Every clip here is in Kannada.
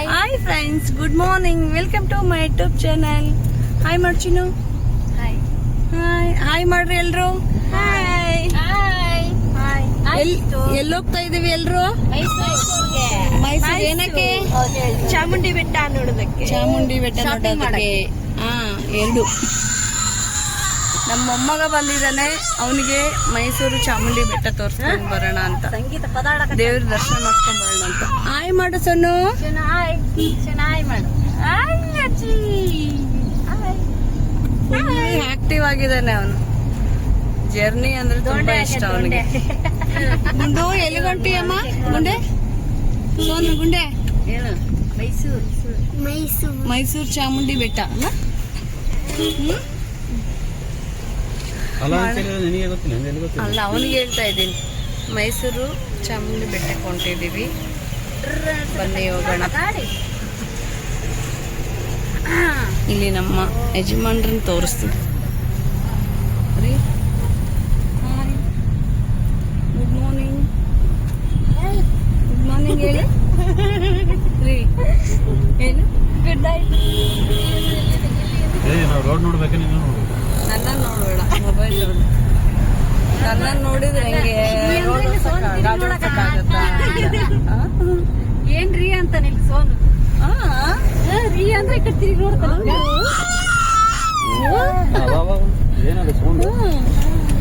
Hi hi friends good morning welcome to my YouTube channel hi ಮಾಡ್ಚಿನು hi hi hi ಮಾಡ್ರಿ ಎಲ್ರು? ಹಾಯ್ ಹಾಯ್ ಹಾಯ್ ಎಲ್ಲಿ ಹೋಗ್ತಾ ಇದೀವಿ ಎಲ್ರು? ಮೈಸೂರು. ಏನಕ್ಕೆ? ಚಾಮುಂಡಿ ಬೆಟ್ಟ ನೋಡೋದಕ್ಕೆ. ಚಾಮುಂಡಿ ಬೆಟ್ಟ ನೋಡೋದಕ್ಕೆ. ಹಾ ಎರಡು ನಮ್ಮ ಮೊಮ್ಮಗ ಬಂದಿದ್ದಾನೆ. ಅವನಿಗೆ ಮೈಸೂರು ಚಾಮುಂಡಿ ಬೆಟ್ಟ ತೋರಿಸ್ಕೊಂಡು ಬರೋಣ ಅಂತ. ಸಂಗೀತ ದೇವ್ರ ದರ್ಶನ ಮಾಡ್ಕೊಂಡ್ ಬರೋಣ ಅಂತ. ಹಾಯ್ ಮಾಡು ಸೊನ್ನು ಚೆನ್ನಾಯ್ ಮಾಡು. ಹಾಯ್ ಅಜ್ಜಿ. ಹಾಯ್. ಆಕ್ಟಿವ್ ಆಗಿದ್ದಾನೆ ಅವನು. ಜರ್ನಿ ಅಂದ್ರೆ ತುಂಬಾ ಇಷ್ಟ ಅವನಿಗೆ. ಗುಂಡು ಎಲ್ಲಿ ಅಮ್ಮ? ಗುಂಡೆ? ಸೋನು ಗುಂಡೆ? ಮೈಸೂರು ಮೈಸೂರು. ಮೈಸೂರು ಚಾಮುಂಡಿ ಬೆಟ್ಟ ಅಲ್ಲ? ಹ್ಮ್? ಅಲ್ಲ ಅಂತ ಹೇಳಿದ್ರೆ ನಿನಗೆ ಗೊತ್ತಿಲ್ಲ ನಂಗೆ ಎಲ್ಲಿ ಗೊತ್ತಿಲ್ಲ ಅಲ್ಲ ಅವನಿಗೆ ಹೇಳ್ತಾ ಇದ್ದೀನಿ. ಮೈಸೂರು ಚಾಮುಂಡಿ ಬೆಟ್ಟಕ್ಕೆ ಹೊಂಟಿದೀವಿ ಬನ್ನಿ ಹೋಗೋಣ. ಇಲ್ಲಿ ನಮ್ಮ ಯಜಮಾನ್ರನ್ನ ತೋರಿಸ್ತೀವಿ ಗುಡ್ ಮಾರ್ನಿಂಗ್ ಗುಡ್ ಮಾರ್ನಿಂಗ್ ಹೇಳಿ. ರೀ. ಏನು? ಗುಡ್ ನೈಟ್ ರೋಡ್ ನೋಡ್ಬೇಕು ನೀನು ನೋಡ್ಬೇಕು ನನ್ನ ನೋಡಬೇಡ ಮೊಬೈಲ್ ನೋಡು ನನ್ನ ನೋಡಿದ್ರೆ ಹೆಂಗೆ? ಏನ್ರಿ ಅಂತ ನಿಲ್ ಸೋನು. ಆ? ರೀ ಅಂದ್ರೆ ಈ ಕಡೆ ತಿರುಗಿ ನೋಡ್ತಾನೆ.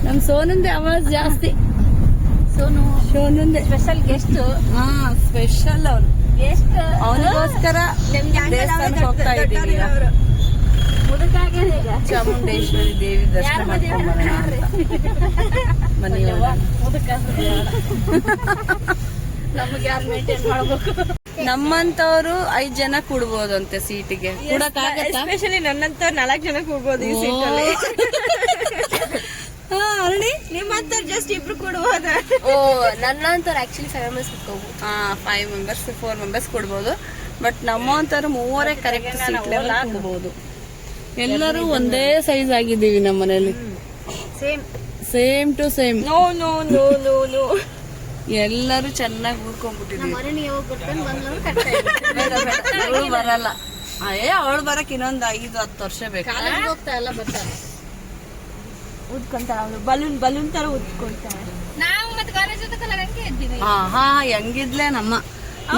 ನಮ್ ಸೋನಂದೆ ಅವಾಜ್ ಜಾಸ್ತಿ. ಸೋನು ಸೋನಂದೆ. ಸ್ಪೆಷಲ್ ಗೆಸ್ಟ್ ಹಾ ಸ್ಪೆಷಲ್ ಅವನು. ಗೆಸ್ಟ್ ಅವನಿಗೋಸ್ಕರ ಹೋಗ್ತಾ ಇದ್ದೀವಿ. ಚಾಮುಂಡೇಶ್ವರಿ ದೇವಿ ದರ್ಶನ ಮಾಡ್ಕೊಂಡು ನಮ್ಮಂತವ್ರು ಐದ್ ಜನ ಕುಡ್ಬೋದಂತೆ ಸೀಟಿಗೆ. ಎಸ್ಪೆಷಲಿ ನನ್ನಂತ ನಾಲ್ಕು ಜನ ಹೋಗ್ಬೋದು ಈ. ಸೀಟಲ್ಲಿ ಹಾ ಅರುಣಿ ಜಸ್ಟ್ ಇಬ್ರು ಕೊಡ್ಬೋದು? ಓ ನನ್ನಂತವ್ರು ಆಕ್ಚುಲಿ ಫೈವ್ ಮೆಂಬರ್ಸ್ ಕುತ್ಕೋಬಹುದು ಹಾ ಫೈವ್ ಮೆಂಬರ್ಸ್ ಫೋರ್ ಮೆಂಬರ್ಸ್ ಕೊಡ್ಬೋದು. ಬಟ್ ನಮ್ಮಂತವ್ರು ಮೂವರೇ ಕರೆಕ್ಟ್ ಸೀಟ್ ಲೆವೆಲ್ ಕೊಡ್ಬೋದು. ಎಲ್ಲರೂ ಒಂದೇ ಸೈಜ್ ಆಗಿದ್ದೀವಿ ನಮ್ಮ ಮನೇಲಿ same same to same no no no no no ಎಲ್ಲರೂ ಚೆನ್ನಾಗಿ ಕಟ್ಟ ಅವಳು ಬರಲ್ಲ. ಏ ಅವಳು ಬರಕ್ ಇನ್ನೊಂದ್ ಐದು ಹತ್ತು ವರ್ಷ ಬೇಕು. ಉದ್ಕೊಂತಾಳೆ ಅವಳು. ಬಲೂನ್ ಬಲೂನ್ ತರ ಉದ್ಕೊಂತಾಳೆ. ಹಾ ಹಾ ಹೆಂಗಿದ್ಲೆ ನಮ್ಮ.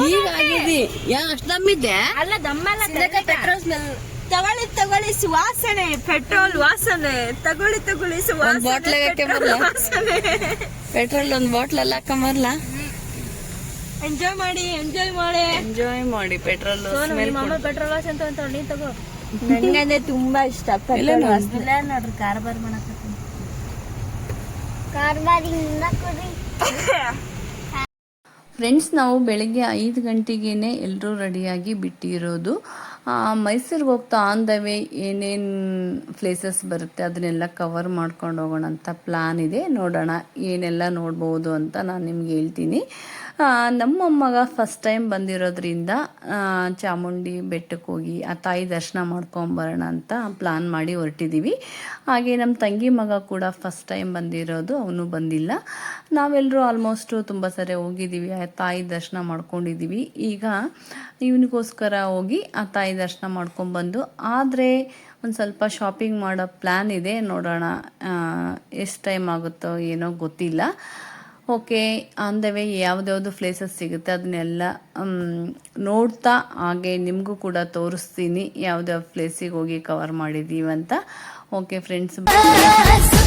ಈಗ ಆಗಿದ್ದಿ ಯಾ ಅಷ್ಟ್ ದಮ್ಮಿದ್ದೆ ಅಲ್ಲ ದಮ್ಮೆಲ್ಲ ಪೆಟ್ರೋಲ್ ಸ್ಮೆಲ್ ತಗೊಳ್ಳಿ ತಗೊಳ್ಳಿ ಸುವಾಸನೆ ಪೆಟ್ರೋಲ್ ವಾಸನೆ. ತಗೊಳ್ಳಿ ತಗೊಳ್ಳಿ ಒಂದ್ ಬಾಟ್ಲ್ ಪೆಟ್ರೋಲ್ ಒಂದ್ ಬಾಟ್ಲ್ ಎಲ್ಲ ಹಾಕೊಂಬರ್ಲ ಎಂಜಾಯ್ ಮಾಡಿ ಎಂಜಾಯ್ ಮಾಡಿ. ಎಂಜಾಯ್ ಮಾಡಿ ಪೆಟ್ರೋಲ್ ಸ್ಮೆಲ್ ಪೆಟ್ರೋಲ್ ವಾಸನೆ ಅಂತ ಅಂತ ನೀನ್ ತಗೋ. ನಂಗಂದ್ರೆ ತುಂಬಾ ಇಷ್ಟ ಇಲ್ಲ ಪೆಟ್ರೋಲ್. ವಾಸನೆ. ನೋಡ್ರಿ ಕಾರ್ಬಾರ್ ಮಾಡಕತ್ತೀನಿ ಫ್ರೆಂಡ್ಸ್ ನಾವು ಬೆಳಗ್ಗೆ ಐದು ಗಂಟೆಗೇನೆ ಎಲ್ಲರೂ ರೆಡಿಯಾಗಿ ಬಿಟ್ಟಿರೋದು. ಮೈಸೂರಿಗೆ ಹೋಗ್ತಾ ಆನ್ ದ ವೇ ಏನೇನು ಪ್ಲೇಸಸ್ ಬರುತ್ತೆ ಅದನ್ನೆಲ್ಲ ಕವರ್ ಮಾಡ್ಕೊಂಡು ಹೋಗೋಣ ಅಂತ ಪ್ಲಾನ್ ಇದೆ. ನೋಡೋಣ, ಏನೆಲ್ಲ ನೋಡ್ಬೋದು ಅಂತ ನಾನು ನಿಮ್ಗೆ ಹೇಳ್ತೀನಿ. ನಮ್ಮ ಮಗ ಫಸ್ಟ್ ಟೈಮ್ ಬಂದಿರೋದ್ರಿಂದ ಚಾಮುಂಡಿ ಬೆಟ್ಟಕ್ಕೆ ಹೋಗಿ ಆ ತಾಯಿ ದರ್ಶನ ಮಾಡ್ಕೊಂಬರೋಣ ಅಂತ ಪ್ಲಾನ್ ಮಾಡಿ ಹೊರಟಿದ್ದೀವಿ ಹಾಗೆ ನಮ್ಮ ತಂಗಿ ಮಗ ಕೂಡ ಫಸ್ಟ್ ಟೈಮ್ ಬಂದಿರೋದು, ಅವನು ಬಂದಿಲ್ಲ. ನಾವೆಲ್ಲರೂ ಆಲ್ಮೋಸ್ಟು ತುಂಬ ಸರಿ ಹೋಗಿದ್ದೀವಿ ಆ ತಾಯಿ ದರ್ಶನ ಮಾಡ್ಕೊಂಡಿದ್ದೀವಿ ಈಗ ಇವನಿಗೋಸ್ಕರ ಹೋಗಿ ಆ ತಾಯಿ ದರ್ಶನ ಮಾಡ್ಕೊಂಬಂದು ಆದರೆ ಒಂದು ಸ್ವಲ್ಪ ಶಾಪಿಂಗ್ ಮಾಡೋ ಪ್ಲ್ಯಾನ್ ಇದೆ, ನೋಡೋಣ ಎಷ್ಟು ಟೈಮ್ ಆಗುತ್ತೋ ಏನೋ ಗೊತ್ತಿಲ್ಲ. ಓಕೆ ಆನ್ ದ ವೇ ಯಾವ್ದ್ಯಾವ್ದು ಪ್ಲೇಸಸ್ ಸಿಗುತ್ತೆ ಅದನ್ನೆಲ್ಲ ನೋಡ್ತಾ ಹಾಗೆ ನಿಮಗೂ ಕೂಡ ತೋರಿಸ್ತೀನಿ ಯಾವ್ದ್ಯಾವ ಪ್ಲೇಸಿಗೆ ಹೋಗಿ ಕವರ್ ಮಾಡಿದ್ದೀವಿ ಅಂತ. Okay friends friends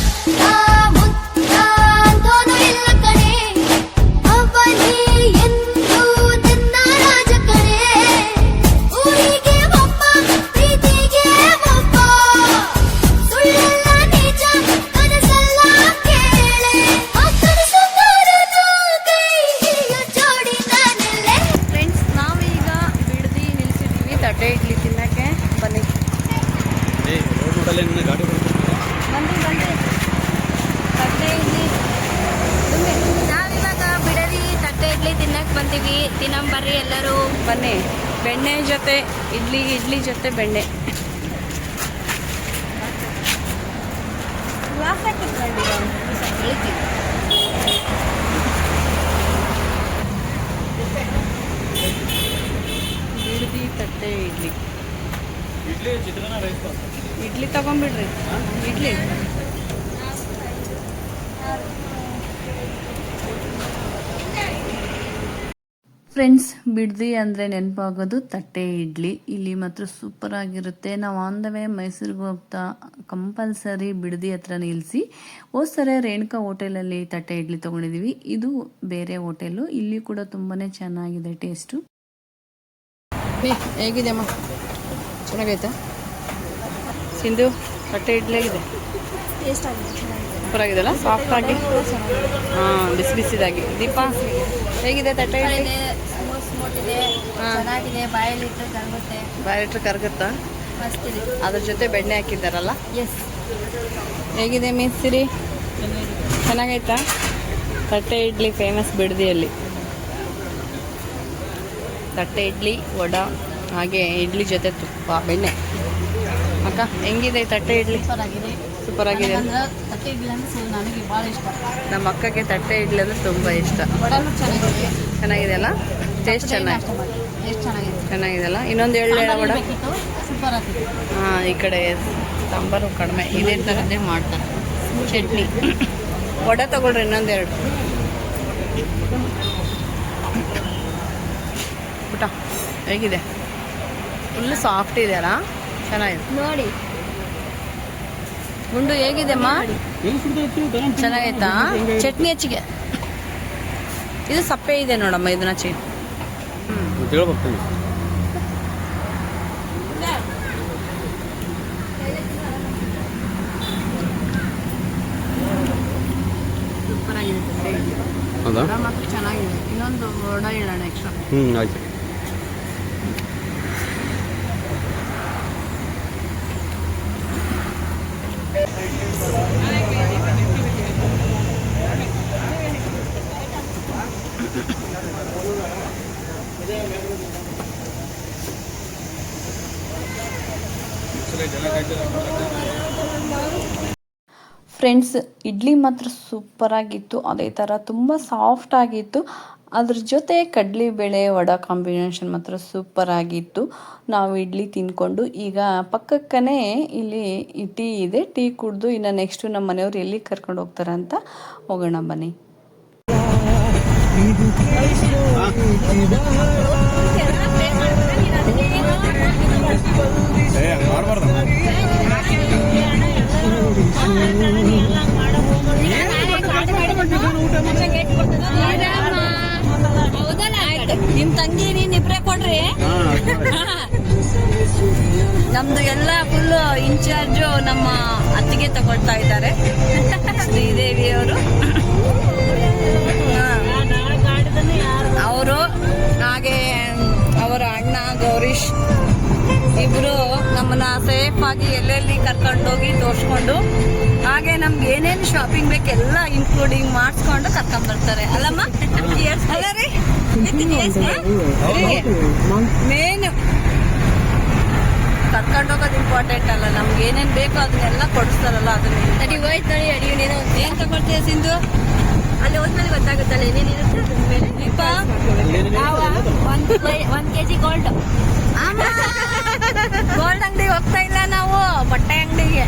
friends Bidadi ಅಂದರೆ ನೆನಪಾಗೋದು ತಟ್ಟೆ ಇಡ್ಲಿ. ಇಲ್ಲಿ ಮಾತ್ರ ಸೂಪರ್ ಆಗಿರುತ್ತೆ. ನಾವು ಆನ್ ದ ವೇ ಮೈಸೂರಿಗೆ ಹೋಗ್ತಾ ಕಂಪಲ್ಸರಿ ಬಿಡದಿ ಹತ್ರ ನಿಲ್ಲಿಸಿ ಹೋದ ಸಲ ರೇಣುಕಾ ಹೋಟೆಲಲ್ಲಿ ತಟ್ಟೆ ಇಡ್ಲಿ ತೊಗೊಂಡಿದ್ದೀವಿ ಇದು ಬೇರೆ ಹೋಟೆಲು ಇಲ್ಲಿ ಕೂಡ ತುಂಬಾ ಚೆನ್ನಾಗಿದೆ ಟೇಸ್ಟು ಹೇಗಿದೆ ಅಮ್ಮ? ಚೆನ್ನಾಗೈತಾ? ಸಿಂಧು ತಟ್ಟೆ ಇಡ್ಲಿ ಆಗಿದೆ ಸೂಪರ್ ಆಗಿದೆಲ್ಲ ಸಾಫ್ಟ್ ಆಗಿ? ಹಾಂ ಬಿಸಿ ಬಿಸಿದಾಗಿ. ದೀಪ ಹೇಗಿದೆ ತಟ್ಟೆ ಚೆನ್ನಾಗಿದೆ ಬಾಯಿಟ್ರೆ ಕರಗುತ್ತಾ. ಅದ್ರ ಜೊತೆ ಬೆಣ್ಣೆ ಹಾಕಿದ್ದಾರಲ್ಲ? ಎಸ್ ಹೇಗಿದೆ ಮೀಸಿರಿ ಚೆನ್ನಾಗೈತಾ? ತಟ್ಟೆ ಇಡ್ಲಿ ಫೇಮಸ್ ಬಿಡದಿಯಲ್ಲಿ. ತಟ್ಟೆ ಇಡ್ಲಿ ವಡ ಹಾಗೆ ಇಡ್ಲಿ ಜೊತೆ ತುಪ್ಪ ಬೆಣ್ಣೆ. ಅಕ್ಕ ಹೆಂಗಿದೆ ತಟ್ಟೆ ಇಡ್ಲಿ? ಆಗಿದೆ. ಸೂಪರ್ ಆಗಿದೆ. ತಟ್ಟೆ ನನಗೆ ಭಾಳ ಇಷ್ಟ. ನಮ್ಮ ಅಕ್ಕಗೆ ತಟ್ಟೆ ಇಡ್ಲಿ ಅಂದ್ರೆ ತುಂಬ ಇಷ್ಟ. ಚೆನ್ನಾಗಿದೆ. ಅಲ್ಲ? ಟೇಸ್ಟ್ ಚೆನ್ನಾಗಿ. ಚೆನ್ನಾಗಿದೆ. ಅಲ್ಲ? ಇನ್ನೊಂದು ಎರಡು ವಡ? ಹಾಂ ಈ ಕಡೆ ಸಾಂಬಾರು ಕಡಿಮೆ. ಇದೇ ಥರದ್ದೇ ಮಾಡ್ತಾರೆ. ಚಟ್ನಿ. ವಡೆ ತಗೊಳ್ರಿ ಇನ್ನೊಂದೆರಡು ಊಟ ಹೇಗಿದೆ? ಫುಲ್ ಸಾಫ್ಟ್ ಇದೆ ಅಲ್ಲ ಚೆನ್ನಾಗಿದೆ. ನೋಡಿ. ಗುಂಡು ಹೇಗಿದೆ ಚೆನ್ನಾಗೈತಾ? ಚಟ್ನಿ ಹೆಚ್ಚಿಗೆ. ಇದು ಸಪ್ಪೆ ಇದೆ ನೋಡಮ್ಮ ಇದನ್ನ ಚಿ ಚೆನ್ನಾಗಿದೆ. ಇನ್ನೊಂದು ಎಕ್ಸ್ಟ್ರಾ ಹ್ಞೂ ಆಯ್ತು. ಫ್ರೆಂಡ್ಸ್ ಇಡ್ಲಿ ಮಾತ್ರ ಸೂಪರ್ ಆಗಿತ್ತು. ಅದೇ ಥರ ತುಂಬ ಸಾಫ್ಟ್ ಆಗಿತ್ತು. ಅದ್ರ ಜೊತೆ ಕಡಲೆಬೇಳೆ ವಡ ಕಾಂಬಿನೇಷನ್ ಮಾತ್ರ ಸೂಪರ್ ಆಗಿತ್ತು. ನಾವು ಇಡ್ಲಿ ತಿನ್ಕೊಂಡು ಈಗ ಪಕ್ಕಕ್ಕನೇ ಇಲ್ಲಿ ಟೀ ಇದೆ. ಟೀ ಕುಡಿದು ಇನ್ನು ನೆಕ್ಸ್ಟು ನಮ್ಮ ಮನೆಯವ್ರು ಎಲ್ಲಿ ಕರ್ಕೊಂಡು ಹೋಗ್ತಾರೆ ಅಂತ ಹೋಗೋಣ ಬನ್ನಿ. ನಮ್ದು ಎಲ್ಲ ಫುಲ್ ಇನ್ಚಾರ್ಜು ನಮ್ಮ ಅತ್ತಿಗೆ ತಗೊಳ್ತಾ ಇದ್ದಾರೆ. ಶ್ರೀದೇವಿ ಅವರು. ಅವರು ಹಾಗೆ ಅವರ ಅಣ್ಣ ಗೌರೀಶ್ ಇಬ್ರು ನಮ್ಮನ್ನ ಸೇಫ್ ಆಗಿ ಎಲ್ಲೆಲ್ಲಿ ಕರ್ಕೊಂಡೋಗಿ ತೋರಿಸ್ಕೊಂಡು ಹಾಗೆ ನಮ್ಗೆ ಏನೇನು ಶಾಪಿಂಗ್ ಬೇಕೆಲ್ಲ ಇನ್ಕ್ಲೂಡಿಂಗ್ ಮಾಡಿಸ್ಕೊಂಡು ಕರ್ಕೊಂಡ್ ಬರ್ತಾರೆ. ಅಲ್ಲಮ್ಮ? ಮೇನ್ ಹೋಗೋದು ಇಂಪಾರ್ಟೆಂಟ್ ಅಲ್ಲ. ನಮ್ಗೆ ಏನೇನ್ ಬೇಕೋ ಅದನ್ನೆಲ್ಲ ಕೊಡಿಸ್ತಾರಲ್ಲ ಅದನ್ನ ಅಡಿ ಹೋಯ್ತು ನೋಡಿ ಅಡಿ ನೀನು. ಏನ್ ತಗೊಳ್ತೀಯ ಸಿಂಧು? ಅಲ್ಲಿ ಹೋದ್ಮೇಲೆ ಗೊತ್ತಾಗುತ್ತಲ್ಲ ಏನೇನಿರುತ್ತೆ ಅದ್ರ ಮೇಲೆ ದೀಪ ಒಂದ್ ಒಂದ್ ಕೆಜಿ ಗೋಲ್ಡ್ ಗೋಲ್ಡ್ ಅಂಗಡಿಗೆ ಹೋಗ್ತಾ ಇಲ್ಲ ನಾವು ಬಟ್ಟೆ ಅಂಗಡಿಗೆ.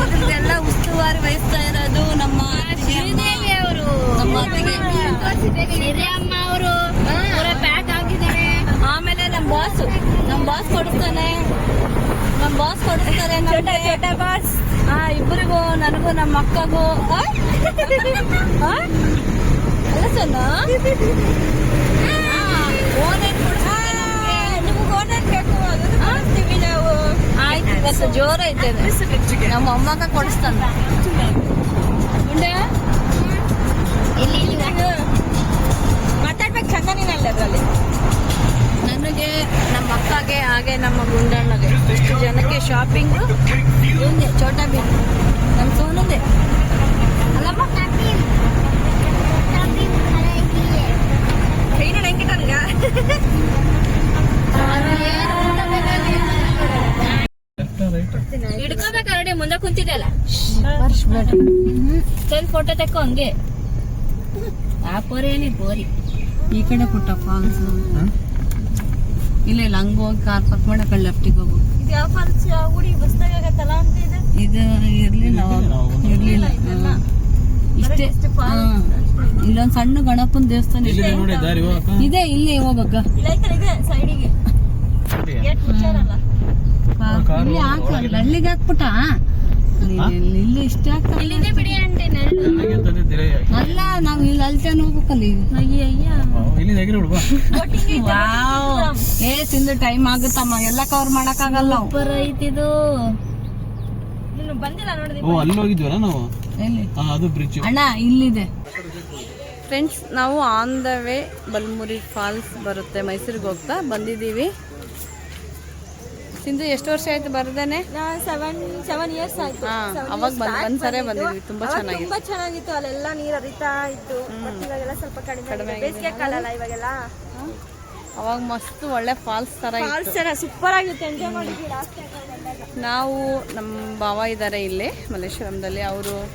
ಇದ್ರದ್ದೆಲ್ಲ ಉಸ್ತುವಾರಿ ವಹಿಸ್ತಾ ಇರೋದು ನಮ್ಮ ಶ್ರೀದೇವಿ ಅವರು. ನಮ್ಮ ಅವರು. ಪ್ಯಾಕ್ ಬಾಸ್ ನಮ್ಮ ಬಾಸ್ ಕೊಡಿಸ್ತಾನೆ ನಮ್ಮ ಬಾಸ್ ಕೊಡಿಸ್ತಾರೆ ನಮ್ಗೆ. ಬಾಸ್ ಹಾ ಇಬ್ಬರಿಗೂ ನನಗೂ ನಮ್ಮ ಅಕ್ಕಗೂ. ಆ? ಆ? ಅಲ್ಲ ಸಣ್ಣ ಓನೇನ್ ನಮ್ಗೆ? ಓನೇನ್ ಬೇಕು? ಅದನ್ನ ಕೊಡಿಸ್ತೀವಿ ನಾವು. ಆಯ್ತು ಇವತ್ತು ಜೋರ ಐತೆ ನಮ್ಮ ಅಮ್ಮಗ ಕೊಡಿಸ್ತಾನೆ. ಗುಂಡೆ ಫೋಟೋ ತೆಕ್ಕೋ ಹಂಗೆ. ಆ ಪೋರಿ ಬೋರಿ ಪೋರಿ. ಈ ಕಡೆ ಪುಟ್ಟ ಫಾಲ್ಸ್ ಇಲ್ಲ ಇಲ್ಲ ಹಂಗ ಹೋಗಿ ಕಾರ್ ಪಾರ್ಕ್ ಮಾಡಕ್ ಲೆಫ್ಟಿಗೆ ಹೋಗು ಇದು ಯಾವ ಫಾಲ್ಸ್ ಹುಡಿ ಬಸ್ದಾಗ ಆಗತ್ತಲ್ಲ ಅಂತ ಇದೆ? ಇದು ಇರ್ಲಿಲ್ಲ. ಇರ್ಲಿಲ್ಲ. ಇಷ್ಟೇ. ಇಲ್ಲೊಂದ್ ಸಣ್ಣ ಗಣಪನ ದೇವಸ್ಥಾನ ಇದೆ ಇಲ್ಲಿದೆ ನೋಡಿ ದಾರಿ ಹೋಗಕ್ಕ ಇದೆ ಇಲ್ಲಿ ಇದೆ ಸೈಡಿಗೆ. ಇಲ್ಲಿ ಹಾಕ್ಲಲ್ಲ ಹಳ್ಳಿಗೆ ಹಾಕ್ಬಿಟ್ಟ? ಇಲ್ಲಿ ಇಷ್ಟೇ ಅಲ್ಲ ನಾವ್ ಇಲ್ಲಿ ಅಲ್ತೇನೆ ಹೋಗ್ಬೇಕಲ್ಲ ಏ ತಿಂದು ಟೈಮ್ ಆಗುತ್ತಮ್ಮ. ಎಲ್ಲ ಕವರ್ ಮಾಡಕ್ ಆಗಲ್ಲ ಸೂಪರ್ ಐತಿದು. ಬಂದಿಲ್ಲ ನೋಡಿದ್ವಿ. ಓ ಅಲ್ಲಿ ಹೋಗಿದ್ವಲ್ಲ ನಾವು? ಎಲ್ಲಿ? ಹಾ ಅದು ಬ್ರಿಡ್ಜ್ ಅಣ್ಣ ಇಲ್ಲಿದೆ. ಫ್ರೆಂಡ್ಸ್ ನಾವು on the way Balmuri falls ಬರುತ್ತೆ. ಮೈಸೂರಿಗೆ ಹೋಗ್ತಾ ಬಂದಿದ್ದೀವಿ. ಸಿಂಧು ಎಷ್ಟು ವರ್ಷ ಆಯ್ತು ಬರ್ದೇನೆ? ನಾ ಸೆವೆನ್ ಸೆವೆನ್ ಇಯರ್ಸ್ ಆಯ್ತು. ಹಾ, Seven ಅವಾಗ years ಬಂದ್- back ಒಂದ್ ಸರಿ ಬಂದಿದ್ವಿ, ತುಂಬಾ ಅವಾಗ ಚೆನ್ನಾಗಿತ್ತು. ತುಂಬಾ ಚೆನ್ನಾಗಿತ್ತು. ಅಲ್ಲೆಲ್ಲ ನೀರ್ ಹರಿತಾ ಇತ್ತು. ಬಟ್ ಇವಾಗೆಲ್ಲ ಸ್ವಲ್ಪ ಕಡಿಮೆ ಆಗಿದೆ. ಬೇಸಿಗೆ ಕಾಲ ಅಲ್ಲ ಇವಾಗೆಲ್ಲ? ಅವಾಗ ಮಸ್ತ್ ಒಳ್ಳೆ ಫಾಲ್ಸ್ ತರ ಇತ್ತು. ಸೂಪರ್ ಆಗಿತ್ತು. ಎಂಜಾಯ್ ಮಾಡಿದ್ವಿ ಲಾಸ್ಟ್ ನಾವು ನಮ್ಮ ಭಾವ ಇದ್ದಾರೆ ಇಲ್ಲಿ ಮಲ್ಲೇಶ್ವರಂದಲ್ಲಿ. ಅವರು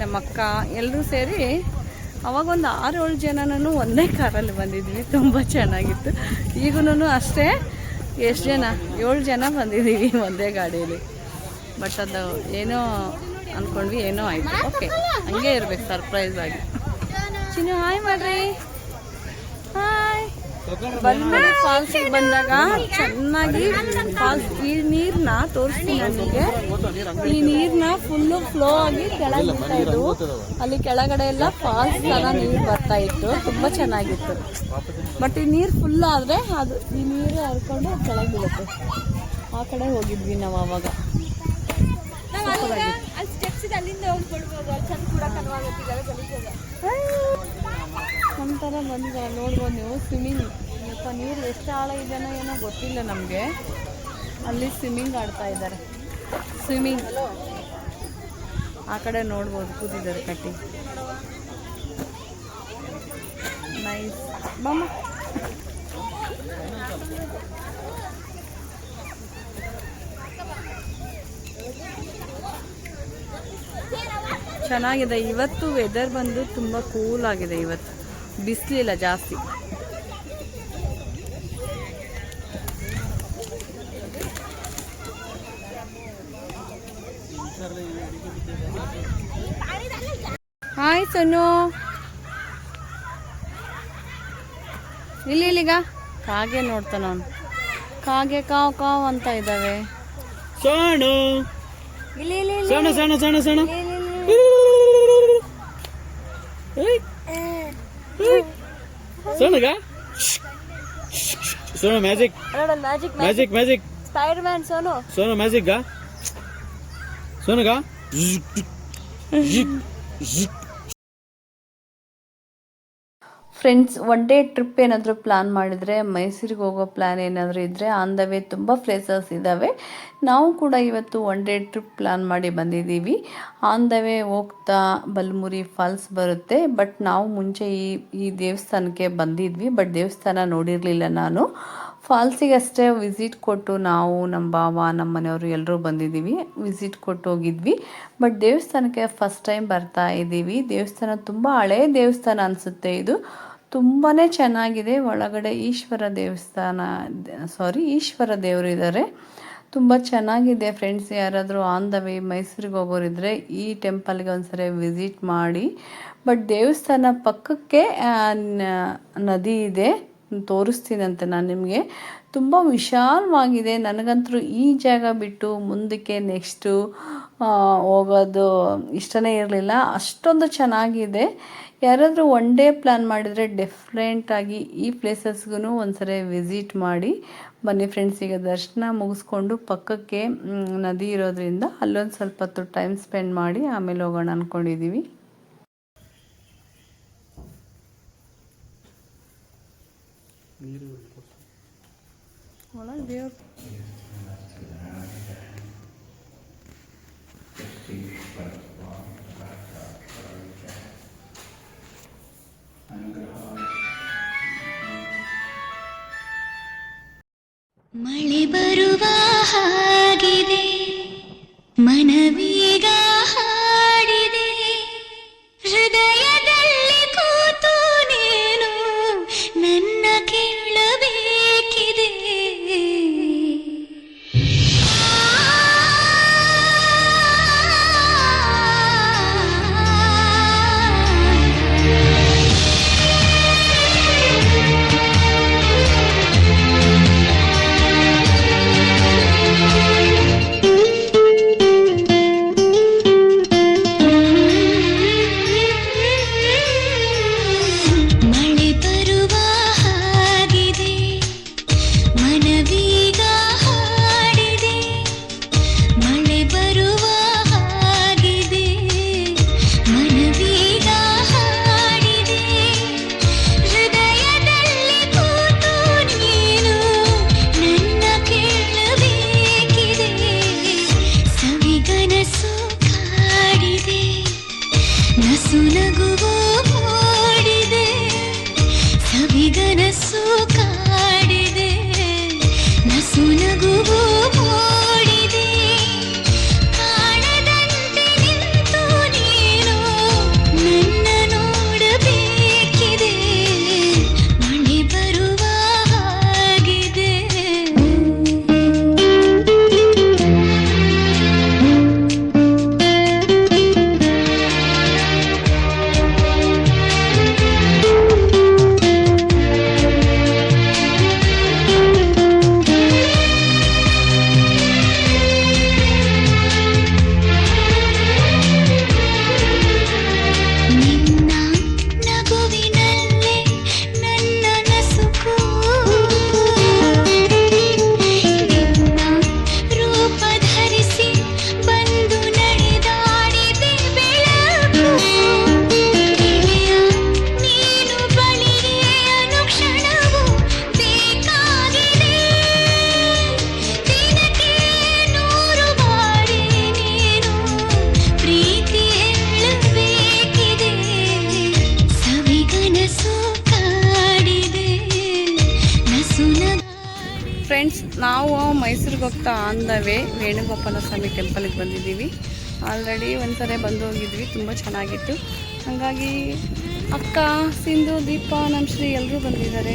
ನಮ್ಮ ಅಕ್ಕ ಎಲ್ಲರೂ ಸೇರಿ ಅವಾಗ ಒಂದು ಆರು ಏಳು ಜನನೂ ಒಂದೇ ಕಾರಲ್ಲಿ ಬಂದಿದ್ವಿ. ತುಂಬ ಚೆನ್ನಾಗಿತ್ತು. ಈಗೂ ಅಷ್ಟೇ. ಎಷ್ಟು ಜನ? ಏಳು ಜನ ಬಂದಿದ್ದೀವಿ ಒಂದೇ ಗಾಡಿಯಲ್ಲಿ. ಬಟ್ ಅದು ಏನೋ ಅಂದ್ಕೊಂಡ್ವಿ ಏನೋ ಆಯಿತು. ಓಕೆ ಹಂಗೆ ಇರ್ಬೇಕು ಸರ್ಪ್ರೈಸ್ ಆಗಿ. ಚಿನ್ನು ಹಾಯ್ ಮಾಡ್ರಿ ಬಲ್ಮುರಿ ಫಾಲ್ಸಿಗೆ ಬಂದಾಗ ಚೆನ್ನಾಗಿ ಫಾಲ್ಸ್ ಈ ನೀರ್ನ ತೋರಿಸ್ತೀನಿ ನನಗೆ ಈ ನೀರ್ನ ಫುಲ್ಲು ಫ್ಲೋ ಆಗಿ ಕೆಳಗೆ ಇದ್ವು. ಅಲ್ಲಿ ಕೆಳಗಡೆ ಎಲ್ಲ ಫಾಲ್ಸ್ ತರ ನೀರು ಬರ್ತಾ ಇತ್ತು. ತುಂಬಾ ಚೆನ್ನಾಗಿತ್ತು. ಬಟ್ ಈ ನೀರು ಫುಲ್ ಆದ್ರೆ ಅದು ಈ ನೀರು ಹರ್ಕೊಂಡು ಕೆಳಗೆ ಬೀಳುತ್ತೆ. ಆ ಕಡೆ ಹೋಗಿದ್ವಿ ನಾವು ಇದೆ ಅಲ್ಲಿಂದ ಹೋಗ್ಬಿಡ್ಬೋದು ಥರ ಬಂದಿದ್ದಾರೆ. ನೋಡ್ಬೋದು ನೀವು, ಸ್ವಿಮ್ಮಿಂಗ್. ಯಪ್ಪ, ನೀರು ಎಷ್ಟು ಆಳ ಇದೆಯೋ ಏನೋ ಗೊತ್ತಿಲ್ಲ ನಮಗೆ. ಅಲ್ಲಿ ಸ್ವಿಮ್ಮಿಂಗ್ ಆಡ್ತಾ ಇದ್ದಾರೆ. ಸ್ವಿಮ್ಮಿಂಗ್. ಆ ಕಡೆ ನೋಡ್ಬೋದು, ಕೂತಿದ್ದಾರೆ ಕಟ್ಟಿ. ನೈಸ್ ಬಮ್ಮ. ಚೆನ್ನಾಗಿದೆ. ಇವತ್ತು ವೆದರ್ ಬಂದು ತುಂಬ ಕೂಲ್ ಆಗಿದೆ ಇವತ್ತು. ಬಿಸಿಲಿಲ್ಲ ಜಾಸ್ತಿ. ಹಾಯ್ ಸೊನ್ನು ಇಲ್ಲಿ ಇಲ್ಲಿಗ? ಕಾಗೆ ನೋಡ್ತಾನ ಅವನು ಕಾಗೆ ಕಾವ್ ಕಾವ್ ಅಂತ ಇದ್ದಾವೆ ಇಲ್ಲಿ ಇಲ್ಲಿ ಸಣ್ಣ ಸಣ್ಣ ಸಣ್ಣ ಸಣ್ಣ ಸಣ್ಣಗ ಸೋನು ಮ್ಯಾಜಿಕ್ ನೋಡ magic magic magic spider man Sonu Sonu magic friends one day trip ಏನಾದರೂ ಪ್ಲಾನ್ ಮಾಡಿದರೆ, ಮೈಸೂರಿಗೆ ಹೋಗೋ ಪ್ಲ್ಯಾನ್ ಏನಾದರೂ ಇದ್ದರೆ ಆನ್ ದ ವೇ ತುಂಬ ಪ್ಲೇಸಸ್ ಇದ್ದಾವೆ ನಾವು ಕೂಡ ಇವತ್ತು ಒನ್ ಡೇ ಟ್ರಿಪ್ ಪ್ಲಾನ್ ಮಾಡಿ ಬಂದಿದ್ದೀವಿ. ಆನ್ ದ ವೇ ಹೋಗ್ತಾ ಬಲ್ಮುರಿ ಫಾಲ್ಸ್ ಬರುತ್ತೆ. ಬಟ್ ನಾವು ಮುಂಚೆ ಈ ಈ ದೇವಸ್ಥಾನಕ್ಕೆ ಬಂದಿದ್ವಿ. ಬಟ್ ದೇವಸ್ಥಾನ ನೋಡಿರಲಿಲ್ಲ ನಾನು. ಫಾಲ್ಸಿಗೆ ಅಷ್ಟೇ ವಿಸಿಟ್ ಕೊಟ್ಟು ನಾವು ನಮ್ಮ ಬಾವ ನಮ್ಮ ಮನೆಯವರು ಎಲ್ಲರೂ ಬಂದಿದ್ದೀವಿ. ವಿಸಿಟ್ ಕೊಟ್ಟು ಹೋಗಿದ್ವಿ. ಬಟ್ ದೇವಸ್ಥಾನಕ್ಕೆ ಫಸ್ಟ್ ಟೈಮ್ ಬರ್ತಾ ಇದ್ದೀವಿ. ದೇವಸ್ಥಾನ ತುಂಬ ಹಳೆಯ ದೇವಸ್ಥಾನ ಅನಿಸುತ್ತೆ ಇದು. ತುಂಬಾ ಚೆನ್ನಾಗಿದೆ. ಒಳಗಡೆ ಈಶ್ವರ ದೇವಸ್ಥಾನ ಸಾರಿ ಈಶ್ವರ ದೇವರು ಇದ್ದಾರೆ ತುಂಬ ಚೆನ್ನಾಗಿದೆ ಫ್ರೆಂಡ್ಸ್ ಯಾರಾದರೂ ಆನ್ ದ ವೇ ಮೈಸೂರಿಗೆ ಹೋಗೋರಿದ್ರೆ ಈ ಟೆಂಪಲ್ಗೆ ಒಂದ್ಸರಿ ವಿಸಿಟ್ ಮಾಡಿ. ಬಟ್ ದೇವಸ್ಥಾನ ಪಕ್ಕಕ್ಕೆ ನದಿ ಇದೆ. ತೋರಿಸ್ತೀನಂತೆ ನಾನು ನಿಮಗೆ. ತುಂಬ ವಿಶಾಲವಾಗಿದೆ. ನನಗಂತೂ ಈ ಜಾಗ ಬಿಟ್ಟು ಮುಂದಕ್ಕೆ ನೆಕ್ಸ್ಟು ಹೋಗೋದು ಇಷ್ಟನೇ ಇರಲಿಲ್ಲ. ಅಷ್ಟೊಂದು ಚೆನ್ನಾಗಿದೆ. ಯಾರಾದರೂ ಒನ್ ಡೇ ಪ್ಲ್ಯಾನ್ ಮಾಡಿದರೆ ಡಿಫ್ರೆಂಟಾಗಿ ಈ ಪ್ಲೇಸಸ್ಗೂ ಒಂದ್ಸರಿ ವಿಸಿಟ್ ಮಾಡಿ. ಬನ್ನಿ ಫ್ರೆಂಡ್ಸ್ ಈಗ ದರ್ಶನ ಮುಗಿಸ್ಕೊಂಡು ಪಕ್ಕಕ್ಕೆ ನದಿ ಇರೋದ್ರಿಂದ ಅಲ್ಲೊಂದು ಸ್ವಲ್ಪ ಹೊತ್ತು ಟೈಮ್ ಸ್ಪೆಂಡ್ ಮಾಡಿ ಆಮೇಲೆ ಹೋಗೋಣ ಅಂದ್ಕೊಂಡಿದ್ದೀವಿ ಒಳಗೆ ಫ್ರೆಂಡ್ಸ್ ನಾವು ಮೈಸೂರಿಗೆ ಹೋಗ್ತಾ on the way Venugopala Swamy ಟೆಂಪಲ್ಗೆ ಬಂದಿದ್ದೀವಿ. ಆಲ್ರೆಡಿ ಒಂದ್ಸರಿ ಬಂದು ಹೋಗಿದ್ವಿ ತುಂಬ ಚೆನ್ನಾಗಿತ್ತು. ಹಾಗಾಗಿ ಅಕ್ಕ ಸಿಂಧು ದೀಪ ನಮ್ಮ ಶ್ರೀ ಎಲ್ಲರೂ ಬಂದಿದ್ದಾರೆ.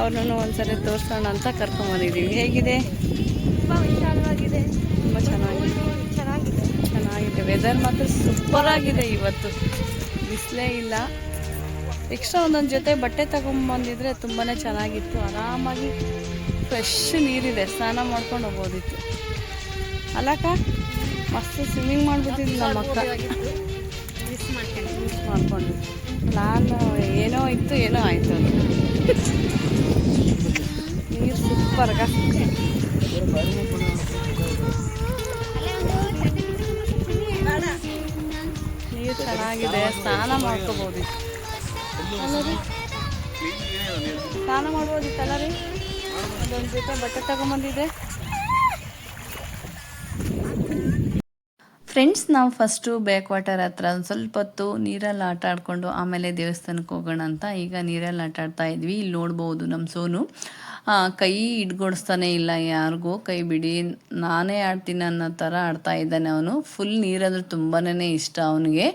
ಅವ್ರನ್ನೂ ಒಂದ್ಸರಿ ತೋರಿಸೋಣ ಅಂತ ಕರ್ಕೊಂಬಂದಿದ್ದೀವಿ ಹೇಗಿದೆ? ತುಂಬ ವಿಶಾಲವಾಗಿದೆ. ತುಂಬ ಚೆನ್ನಾಗಿದೆ. ಚೆನ್ನಾಗಿದೆ. ಚೆನ್ನಾಗಿದೆ. ವೆದರ್ ಮಾತ್ರ ಸೂಪರಾಗಿದೆ ಇವತ್ತು. ಬಿಸಿಲೇ ಇಲ್ಲ. ಎಕ್ಸ್ಟ್ರಾ ಒಂದೊಂದು ಜೊತೆ ಬಟ್ಟೆ ತಗೊಂಬಂದಿದ್ರೆ ತುಂಬಾ ಚೆನ್ನಾಗಿತ್ತು. ಆರಾಮಾಗಿ ಫ್ರೆಶ್ ನೀರಿದೆ ಸ್ನಾನ ಮಾಡ್ಕೊಂಡು ಹೋಗ್ಬೋದಿತ್ತು ಅಲ್ಲಕ್ಕ ಮಸ್ತ್ ಸ್ವಿಮ್ಮಿಂಗ್ ಮಾಡ್ಬಿಟ್ಟಿದ್ವಿ ನಮ್ಮ ಅಕ್ಕ. ಮಿಸ್ ಮಾಡ್ಕೊಂಡು ಪ್ಲಾನ್ ಏನೋ ಇತ್ತು ಏನೋ ಆಯಿತು ಅದು. ನೀರು ಸೂಪರ್ಗ ನೀರು ಚೆನ್ನಾಗಿದೆ ಸ್ನಾನ ಮಾಡ್ಕೋಬೋದಿತ್ತು. ಸ್ನಾನ ಮಾಡ್ಬೋದಿತ್ತಲ್ಲ ರೀ? ಫ್ರೆಂಡ್ಸ್ ನಾವು ಫಸ್ಟು ಬ್ಯಾಕ್ ವಾಟರ್ ಹತ್ರ ಒಂದು ಸ್ವಲ್ಪ ಹೊತ್ತು ನೀರಲ್ಲಿ ಆಟ ಆಡಿಕೊಂಡು ಆಮೇಲೆ ದೇವಸ್ಥಾನಕ್ಕೆ ಹೋಗೋಣ ಅಂತ ಈಗ ನೀರಲ್ಲಿ ಆಟ ಆಡ್ತಾ ಇದ್ವಿ. ಇಲ್ಲಿ ನೋಡ್ಬೋದು ನಮ್ಮ ಸೋನು. ಕೈ ಹಿಡ್ಗೊಡಿಸ್ತಾನೆ ಇಲ್ಲ ಯಾರಿಗೂ, ಕೈ ಬಿಡಿ. ನಾನೇ ಆಡ್ತೀನಿ ಅನ್ನೋ ಥರ ಆಡ್ತಾ ಇದ್ದಾನೆ ಅವನು. ಫುಲ್ ನೀರಂದ್ರೆ ತುಂಬಾ ಇಷ್ಟ ಅವನಿಗೆ.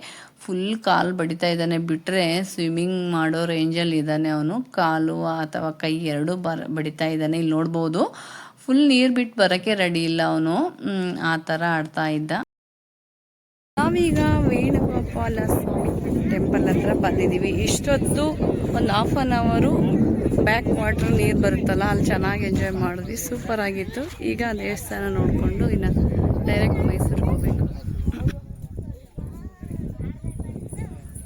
ಫುಲ್ ಕಾಲು ಬಡಿತಾ ಇದ್ದಾನೆ. ಬಿಟ್ಟರೆ ಸ್ವಿಮ್ಮಿಂಗ್ ಮಾಡೋ ರೇಂಜಲ್ಲಿ ಇದ್ದಾನೆ ಅವನು. ಕಾಲು ಅಥವಾ ಕೈ ಎರಡೂ ಬರ ಬಡಿತಾ ಇದ್ದಾನೆ. ಇಲ್ಲಿ ನೋಡ್ಬೋದು. ಫುಲ್ ನೀರು ಬಿಟ್ಟು ಬರೋಕ್ಕೆ ರೆಡಿ ಇಲ್ಲ ಅವನು. ಆ ಥರ ಆಡ್ತಾ ಇದ್ದ. ನಾವೀಗ ವೇಣುಗೋಪಾಲ ಸ್ವಾಮಿ ಟೆಂಪಲ್ ಹತ್ರ ಬಂದಿದ್ದೀವಿ. ಇಷ್ಟೊತ್ತು ಒಂದು ಹಾಫ್ ಆನ್ ಅವರು ಬ್ಯಾಕ್ ವಾಟರ್ ನೀರು ಬರುತ್ತಲ್ಲ, ಅಲ್ಲಿ ಚೆನ್ನಾಗಿ ಎಂಜಾಯ್ ಮಾಡಿದ್ವಿ. ಸೂಪರ್ ಆಗಿತ್ತು. ಈಗ ದೇವಸ್ಥಾನ ನೋಡಿಕೊಂಡು ಇನ್ನು ಡೈರೆಕ್ಟ್ ಮೈಸೂರಿಗೆ ಹೋಗ್ಬೇಕು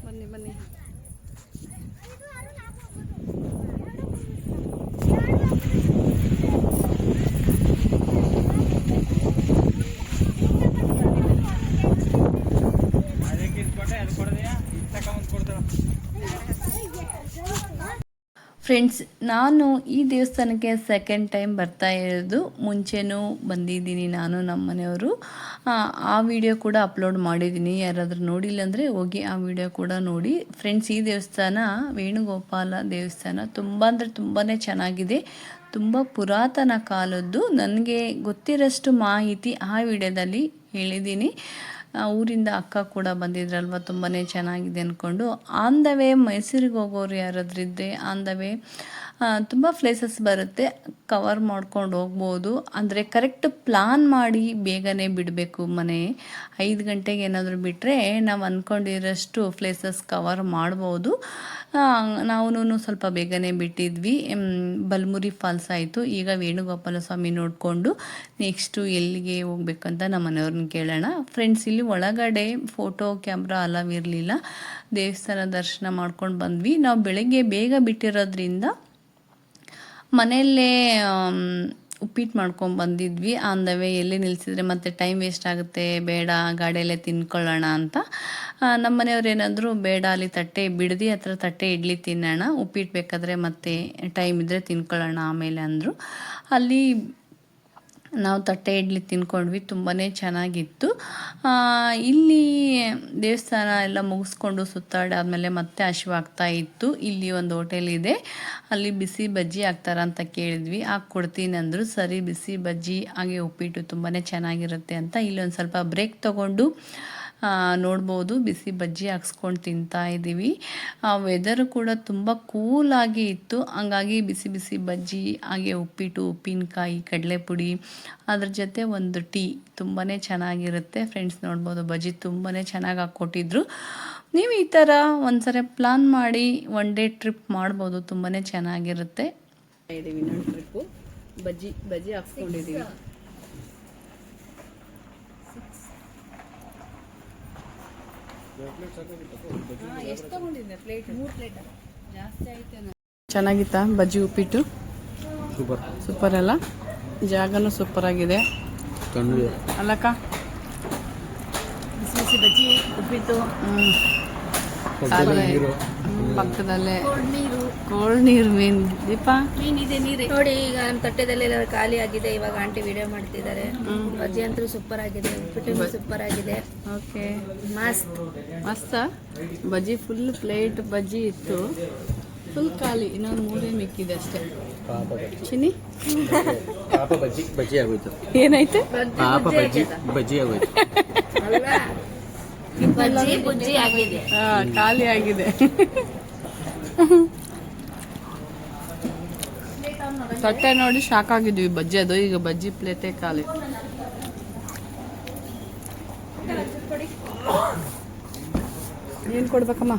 ಬನ್ನಿ ಬನ್ನಿ ಫ್ರೆಂಡ್ಸ್ ನಾನು ಈ ದೇವಸ್ಥಾನಕ್ಕೆ ಸೆಕೆಂಡ್ ಟೈಮ್ ಬರ್ತಾ ಇರೋದು. ಮುಂಚೆನೂ ಬಂದಿದ್ದೀನಿ ನಾನು ನಮ್ಮ ಮನೆಯವರು. ಆ, ವಿಡಿಯೋ ಕೂಡ ಅಪ್ಲೋಡ್ ಮಾಡಿದ್ದೀನಿ. ಯಾರಾದರೂ ನೋಡಿಲ್ಲ ಅಂದರೆ ಹೋಗಿ ಆ ವಿಡಿಯೋ ಕೂಡ ನೋಡಿ. ಫ್ರೆಂಡ್ಸ್ ಈ ದೇವಸ್ಥಾನ ವೇಣುಗೋಪಾಲ ದೇವಸ್ಥಾನ ತುಂಬ ಅಂದರೆ ತುಂಬಾ ಚೆನ್ನಾಗಿದೆ. ತುಂಬ ಪುರಾತನ ಕಾಲದ್ದು. ನನಗೆ ಗೊತ್ತಿರೋಷ್ಟು ಮಾಹಿತಿ ಆ ವಿಡಿಯೋದಲ್ಲಿ ಹೇಳಿದ್ದೀನಿ. ಊರಿಂದ ಅಕ್ಕ ಕೂಡ ಬಂದಿದ್ರಲ್ವ ತುಂಬಾ ಚೆನ್ನಾಗಿದೆ ಅಂದ್ಕೊಂಡು ಆನ್ ದ ವೇ ಮೈಸೂರಿಗೆ ಹೋಗೋರು ಯಾರಾದ್ರೂ ಇದ್ದರೆ ಆನ್ ದ ವೇ ತುಂಬ ಪ್ಲೇಸಸ್ ಬರುತ್ತೆ. ಕವರ್ ಮಾಡ್ಕೊಂಡು ಹೋಗ್ಬೋದು. ಅಂದರೆ ಕರೆಕ್ಟ್ ಪ್ಲಾನ್ ಮಾಡಿ ಬೇಗನೆ ಬಿಡಬೇಕು ಮನೆ. ಐದು ಗಂಟೆಗೆ ಏನಾದರೂ ಬಿಟ್ಟರೆ ನಾವು ಅಂದ್ಕೊಂಡಿರೋಷ್ಟು ಪ್ಲೇಸಸ್ ಕವರ್ ಮಾಡ್ಬೋದು. ನಾವು ಸ್ವಲ್ಪ ಬೇಗನೆ ಬಿಟ್ಟಿದ್ವಿ. ಬಲ್ಮುರಿ ಫಾಲ್ಸ್ ಆಯಿತು. ಈಗ ವೇಣುಗೋಪಾಲ ಸ್ವಾಮಿ ನೋಡಿಕೊಂಡು ನೆಕ್ಸ್ಟು ಎಲ್ಲಿಗೆ ಹೋಗ್ಬೇಕಂತ ನಮ್ಮ ಮನೆಯವ್ರನ್ನ ಕೇಳೋಣ. ಫ್ರೆಂಡ್ಸ್ ಇಲ್ಲಿ ಒಳಗಡೆ ಫೋಟೋ ಕ್ಯಾಮ್ರಾ ಅಲವ್ ಇರಲಿಲ್ಲ ದೇವಸ್ಥಾನ ದರ್ಶನ ಮಾಡ್ಕೊಂಡು ಬಂದ್ವಿ. ನಾವು ಬೆಳಗ್ಗೆ ಬೇಗ ಬಿಟ್ಟಿರೋದ್ರಿಂದ ಮನೆಯಲ್ಲೇ ಉಪ್ಪಿಟ್ಟು ಮಾಡ್ಕೊಂಡು ಬಂದಿದ್ವಿ. ಆನ್ ದ ವೇ ಎಲ್ಲಿ ನಿಲ್ಸಿದ್ರೆ ಮತ್ತೆ ಟೈಮ್ ವೇಸ್ಟ್ ಆಗುತ್ತೆ, ಬೇಡ, ಗಾಡಿಯಲ್ಲೇ ತಿನ್ಕೊಳ್ಳೋಣ ಅಂತ. ನಮ್ಮ ಮನೆಯವ್ರು ಏನಾದರೂ, ಬೇಡ, ಅಲ್ಲಿ ತಟ್ಟೆ, ಬಿಡದಿ ಹತ್ರ ತಟ್ಟೆ ಇಡ್ಲಿ ತಿನ್ನೋಣ ಉಪ್ಪಿಟ್ಟು ಬೇಕಾದರೆ ಮತ್ತೆ ಟೈಮ್ ಇದ್ದರೆ ತಿನ್ಕೊಳ್ಳೋಣ ಆಮೇಲೆ ಅಂದರು. ಅಲ್ಲಿ ನಾವು ತಟ್ಟೆ ಇಡ್ಲಿ ತಿನ್ಕೊಂಡ್ವಿ ತುಂಬಾ ಚೆನ್ನಾಗಿತ್ತು. ಇಲ್ಲಿ ದೇವಸ್ಥಾನ ಎಲ್ಲ ಮುಗಿಸ್ಕೊಂಡು ಸುತ್ತಾಡಾದಮೇಲೆ ಮತ್ತೆ ಹಸಿವಾಗ್ತಾ ಇತ್ತು. ಇಲ್ಲಿ ಒಂದು ಹೋಟೆಲ್ ಇದೆ, ಅಲ್ಲಿ ಬಿಸಿ ಬಜ್ಜಿ ಹಾಕ್ತಾರ ಅಂತ ಕೇಳಿದ್ವಿ. ಹಾಕಿ ಕೊಡ್ತೀನಿ ಅಂದರು, ಸರಿ ಬಿಸಿ ಬಜ್ಜಿ ಹಾಗೆ ಉಪ್ಪಿಟ್ಟು ತುಂಬಾ ಚೆನ್ನಾಗಿರುತ್ತೆ ಅಂತ ಇಲ್ಲಿ ಒಂದು ಸ್ವಲ್ಪ ಬ್ರೇಕ್ ತೊಗೊಂಡು ನೋಡ್ಬೋದು. ಬಿಸಿ ಬಜ್ಜಿ ಹಾಕ್ಸ್ಕೊಂಡು ತಿಂತಾ ಇದ್ದೀವಿ ವೆದರು ಕೂಡ ತುಂಬ ಕೂಲಾಗಿ ಇತ್ತು. ಹಂಗಾಗಿ ಬಿಸಿ ಬಿಸಿ ಬಜ್ಜಿ, ಹಾಗೆ ಉಪ್ಪಿಟ್ಟು, ಉಪ್ಪಿನಕಾಯಿ, ಕಡಲೆಪುಡಿ, ಅದ್ರ ಜೊತೆ ಒಂದು ಟೀ ತುಂಬಾ ಚೆನ್ನಾಗಿರುತ್ತೆ. ಫ್ರೆಂಡ್ಸ್ ನೋಡ್ಬೋದು, ಬಜ್ಜಿ ತುಂಬಾ ಚೆನ್ನಾಗಿ ಹಾಕ್ಕೊಟ್ಟಿದ್ರು. ನೀವು ಈ ಥರ ಒಂದ್ಸರಿ ಪ್ಲಾನ್ ಮಾಡಿ ಒನ್ ಡೇ ಟ್ರಿಪ್ ಮಾಡ್ಬೋದು. ತುಂಬಾ ಚೆನ್ನಾಗಿರುತ್ತೆ. ಇದ್ದೀವಿ ಟ್ರಿಪ್ಪು ಬಜ್ಜಿ ಬಜ್ಜಿ ಹಾಕ್ಸ್ಕೊಂಡಿದ್ದೀವಿ ಎಷ್ಟು ತಗೊಂಡಿದ್ದೆ ಪ್ಲೇಟ್ ಮೂರು ಪ್ಲೇಟ್ ಜಾಸ್ತಿ ಆಯ್ತು ಚೆನ್ನಾಗಿತ್ತಾ ಬಜ್ಜಿ ಉಪ್ಪಿಟ್ಟು? ಸೂಪರ್. ಸೂಪರ್ ಅಲ್ಲ? ಜಾಗನೂ ಸೂಪರ್ ಆಗಿದೆ. ಅಲ್ಲಕ್ಕ? ಬಿಸಿ ಬಿಸಿ ಬಜ್ಜಿ ಉಪ್ಪಿಟ್ಟು. ನೀರು? ಪಕ್ಕದಲ್ಲೇ. ಕೋಲ್ಡ್ ನೀರು. ಮೀನ್. ದೀಪ? ಇದೆ ನೀರು. ನೋಡಿ ಈಗ ನಮ್ಮ ತಟ್ಟೆದಲ್ಲಿ ಎಲ್ಲ ಖಾಲಿ ಆಗಿದೆ. ಇವಾಗ ಆಂಟಿ ವಿಡಿಯೋ ಮಾಡ್ತಿದ್ದಾರೆ. ಬಜ್ಜಿ ಅಂತೂ ಸೂಪರ್ ಆಗಿದೆ. ಉಪ್ಪಿಟ್ಟು ಸೂಪರ್ ಆಗಿದೆ. ಓಕೆ. ಮಸ್ತ್. ಮಸ್ತ? ಬಜ್ಜಿ ಫುಲ್ ಪ್ಲೇಟ್ ಬಜ್ಜಿ ಇತ್ತು. ಫುಲ್ ಖಾಲಿ. ಇನ್ನೊಂದು ಮೂರೇ ಮಿಕ್ಕಿದೆ ಅಷ್ಟೇ. ಚಿನ್ನಿ? ಪಾಪ ಬಜ್ಜಿ ಬಜ್ಜಿ ಆಗೋಯ್ತು. ಏನಾಯ್ತು? ಪಾಪ ಬಜ್ಜಿ ಬಜ್ಜಿ ಆಗೋಯ್ತು ಅಲ್ವಾ ಬಜ್ಜಿ ಬುಜ್ಜಿ ಆಗಿದೆ ಹಾ, ಖಾಲಿ ಆಗಿದೆ. ತಟ್ಟೆ ನೋಡಿ ಶಾಕ್ ಆಗಿದ್ವಿ ಬಜ್ಜಿ, ಅದು ಈಗ ಬಜ್ಜಿ ಪ್ಲೇಟೇ ಖಾಲಿ. ಏನ್ ಕೊಡ್ಬೇಕಮ್ಮ.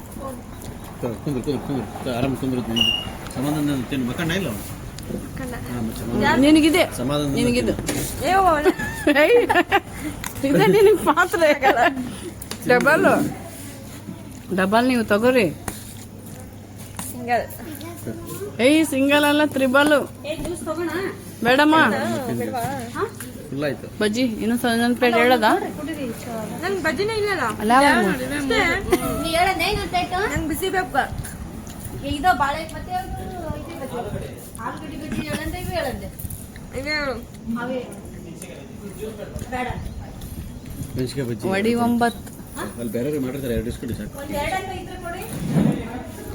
ನಿನಗಿದೆ? ನಿನಗೆ ಪಾತ್ರ. ಡಬಲ್ ಡಬಲ್ ನೀವು ತಗೋರಿ. ಸಿಂಗಲ್ ಏಯ್ ಸಿಂಗಲ್ ಅಲ್ಲ ತ್ರಿಬಲ್ ಬೇಡಮ್ಮ. ಬಜ್ಜಿ ಇನ್ನು ಒಂದೊಂದು ಪ್ಲೇಟ್ ಹೇಳದ? ವಡಿ ಒಂಬತ್ತು. ಅಲ್ಲಿ ಬೇರೆ ಮಾಡಿರ್ತಾರೆ ಎರಡು ಇಸ್ಕೊಡಿ ಸಾಕು.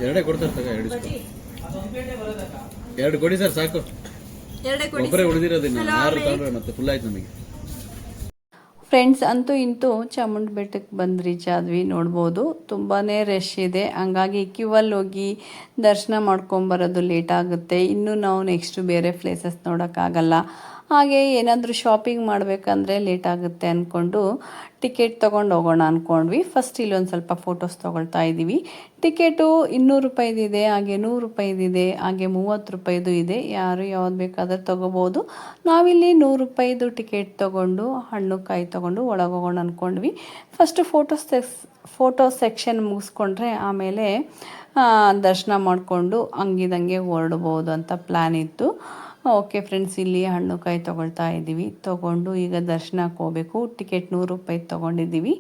ಎರಡೇ ಕೊಡ್ತಾರೆ ತಗ ಎರಡು ಇಸ್ಕೊಡಿ ಎರಡು ಕೊಡಿ ಸರ್ ಸಾಕು. ಎರಡೇ ಕೊಡಿ ಒಬ್ಬರೇ ಉಳಿದಿರೋದಿಲ್ಲ ಆರು ತಗೊಂಡ್ರೆ ಮತ್ತೆ ಫುಲ್ ಆಯ್ತು ನಮಗೆ. ಫ್ರೆಂಡ್ಸ್ ಅಂತೂ ಇಂತೂ ಚಾಮುಂಡಿ ಬೆಟ್ಟಕ್ಕೆ ಬಂದು ರೀಚ್ ಆದ್ವಿ ನೋಡ್ಬೋದು. ತುಂಬಾ ರಶ್ ಇದೆ. ಹಂಗಾಗಿ ಕ್ಯೂವಲ್ಲಿ ಹೋಗಿ ದರ್ಶನ ಮಾಡ್ಕೊಂಬರೋದು ಲೇಟ್ ಆಗುತ್ತೆ. ಇನ್ನು ನಾವು ನೆಕ್ಸ್ಟು ಬೇರೆ ಪ್ಲೇಸಸ್ ನೋಡೋಕ್ಕಾಗಲ್ಲ. ಹಾಗೆ ಏನಾದರೂ ಶಾಪಿಂಗ್ ಮಾಡಬೇಕಂದ್ರೆ ಲೇಟ್ ಆಗುತ್ತೆ ಅಂದ್ಕೊಂಡು ಟಿಕೆಟ್ ತೊಗೊಂಡು ಹೋಗೋಣ ಅಂದ್ಕೊಂಡ್ವಿ ಫಸ್ಟ್ ಇಲ್ಲೊಂದು ಸ್ವಲ್ಪ ಫೋಟೋಸ್ ತೊಗೊಳ್ತಾ ಇದ್ದೀವಿ. ಟಿಕೆಟು ಇನ್ನೂರು ರೂಪಾಯಿದಿದೆ ಹಾಗೆ ನೂರು ರೂಪಾಯಿದಿದೆ ಹಾಗೆ ಮೂವತ್ತು ರೂಪಾಯಿದು ಇದೆ. ಯಾರು ಯಾವ್ದು ಬೇಕಾದ್ರೆ ತೊಗೋಬೋದು. ನಾವಿಲ್ಲಿ ನೂರು ರೂಪಾಯಿದು ಟಿಕೆಟ್ ತೊಗೊಂಡು, ಹಣ್ಣು ಕಾಯಿ ತೊಗೊಂಡು ಒಳಗೆ ಹೋಗೋಣ ಅಂದ್ಕೊಂಡ್ವಿ ಫಸ್ಟು ಫೋಟೋಸ್ ತೆಗ್ಸ್ ಫೋಟೋ ಸೆಕ್ಷನ್ ಮುಗಿಸ್ಕೊಂಡ್ರೆ ಆಮೇಲೆ ದರ್ಶನ ಮಾಡಿಕೊಂಡು ಹಂಗಿದಂಗೆ ಹೊರಡ್ಬೋದು ಅಂತ ಪ್ಲ್ಯಾನ್ ಇತ್ತು. ಓಕೆ ಫ್ರೆಂಡ್ಸ್, ಇಲ್ಲಿ ಹಣ್ಣು ಕಾಯಿ ತೊಗೊಳ್ತಾ ಇದ್ದೀವಿ. ತೊಗೊಂಡು ಈಗ ದರ್ಶನಕ್ಕೆ ಹೋಗಬೇಕು ಟಿಕೆಟ್ ನೂರು ರೂಪಾಯಿ ತೊಗೊಂಡಿದ್ದೀವಿ.